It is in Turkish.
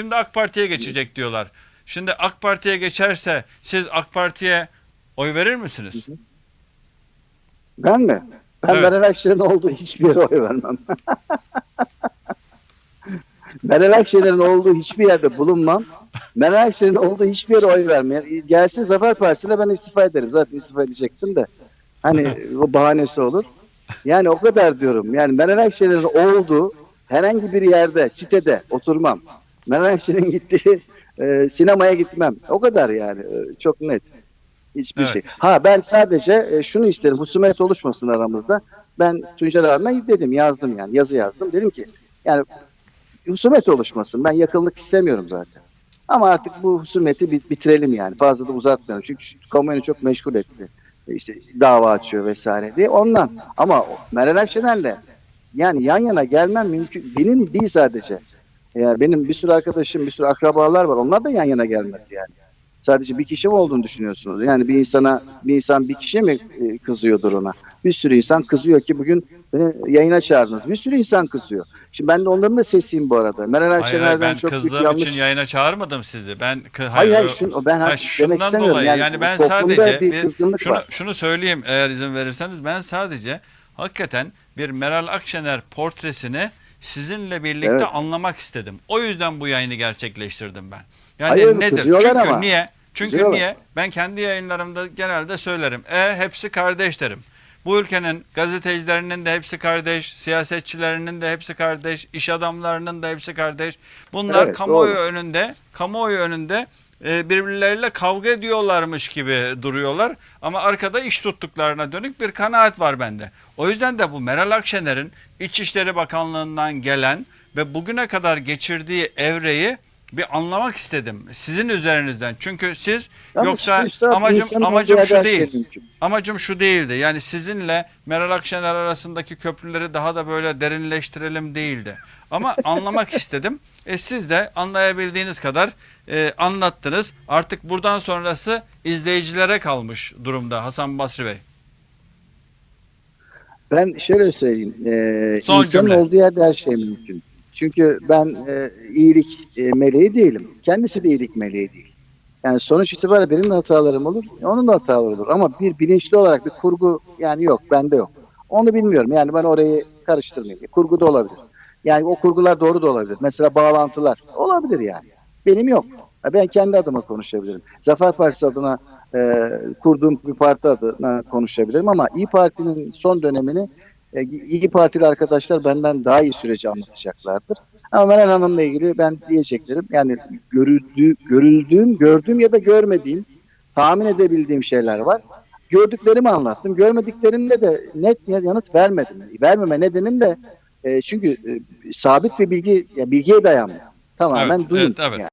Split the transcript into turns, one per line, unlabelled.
Şimdi AK Parti'ye geçecek diyorlar. Şimdi AK Parti'ye geçerse siz AK Parti'ye oy verir misiniz?
Ben mi? Ben
Evet.
Meral Akşener'in olduğu hiçbir yere oy vermem. Meral Akşener'in olduğu hiçbir yerde bulunmam. Meral Akşener'in olduğu hiçbir yere oy vermem. Gelsin Zafer Partisi'ne ben istifa ederim. Zaten istifa edecektim de. Hani o bahanesi olur. Yani o kadar diyorum. Yani Meral Akşener'in olduğu herhangi bir yerde, sitede oturmam. Meral Akşener'in gittiği e, sinemaya gitmem. O kadar yani. E, çok net. Hiçbir
Evet.
şey. Ha ben sadece e, şunu isterim. Husumet oluşmasın aramızda. Ben Tuncer abime dedim yazdım yani yazı yazdım. Dedim ki yani husumet oluşmasın. Ben yakınlık istemiyorum zaten. Ama artık bu husumeti bit- bitirelim yani. Fazla da uzatmayalım. Çünkü kamuoyunu çok meşgul etti. E, İşte dava açıyor vesaire diye. Ondan. Ama Meral Akşener'le yani yan yana gelmem mümkün. Benim değil sadece. Yani benim bir sürü arkadaşım, bir sürü akrabalar var. Onlar da yan yana gelmez yani. Sadece bir kişi mi olduğunu düşünüyorsunuz? Yani bir insana bir insan bir kişi mi e, kızıyordur ona? Bir sürü insan kızıyor ki bugün beni yayına çağırdınız. Bir sürü insan kızıyor. Şimdi ben de onların da sesiyim bu arada. Meral
Hayır,
Akşener'den
hayır ben
çok büyük
kızdığım
yanlış.
için yayına çağırmadım sizi. Ben
Hayır hayır
o-
şunu, ben
Ha,
demek
şundan
istemiyorum.
dolayı yani, ben sadece
bir
bir, şunu
var.
şunu söyleyeyim eğer izin verirseniz ben sadece hakikaten bir Meral Akşener portresini sizinle birlikte
Evet.
anlamak istedim. O yüzden bu yayını gerçekleştirdim ben. Yani
Hayır,
nedir? Çünkü
ama.
niye? Çünkü
Kızıyorlar.
niye? Ben kendi yayınlarımda genelde söylerim. E hepsi kardeş derim. Bu ülkenin gazetecilerinin de hepsi kardeş, siyasetçilerinin de hepsi kardeş, iş adamlarının da hepsi kardeş. Bunlar
Evet,
kamuoyu
doğru.
önünde, kamuoyu önünde e, birbirleriyle kavga ediyorlarmış gibi duruyorlar. Ama arkada iş tuttuklarına dönük bir kanaat var bende. O yüzden de bu Meral Akşener'in İçişleri Bakanlığı'ndan gelen ve bugüne kadar geçirdiği evreyi bir anlamak istedim sizin üzerinizden. Çünkü siz
Ama
yoksa
üstad,
amacım amacım şu değil. Amacım şu değildi. Yani sizinle Meral Akşener arasındaki köprüleri daha da böyle derinleştirelim değildi. Ama anlamak istedim. E siz de anlayabildiğiniz kadar e, anlattınız. Artık buradan sonrası izleyicilere kalmış durumda Hasan Basri Bey.
Ben şöyle söyleyeyim. E,
Son
insanın
cümle.
olduğu yerde her şey mümkün. Çünkü ben e, iyilik e, meleği değilim. Kendisi de iyilik meleği değil. Yani sonuç itibariyle benim de hatalarım olur, onun da hataları olur. Ama bir bilinçli olarak bir kurgu yani yok, bende yok. Onu bilmiyorum. Yani ben orayı karıştırmayayım. Kurgu da olabilir. Yani o kurgular doğru da olabilir. Mesela bağlantılar olabilir yani. Benim yok. Ya Ben kendi adıma konuşabilirim. Zafer Partisi adına e, kurduğum bir parti adına konuşabilirim ama İyi Parti'nin son dönemini e, İyi Partili arkadaşlar benden daha iyi süreci anlatacaklardır. Ama Meral Hanım'la ilgili ben diyeceklerim yani görüldüğü, görüldüğüm, gördüğüm ya da görmediğim, tahmin edebildiğim şeyler var. Gördüklerimi anlattım. Görmediklerimde de net yanıt vermedim. Vermeme nedenim de e, çünkü e, sabit bir bilgi, ya bilgiye dayanmıyor. Tamamen
Evet,
duyum.
evet, evet.
yani.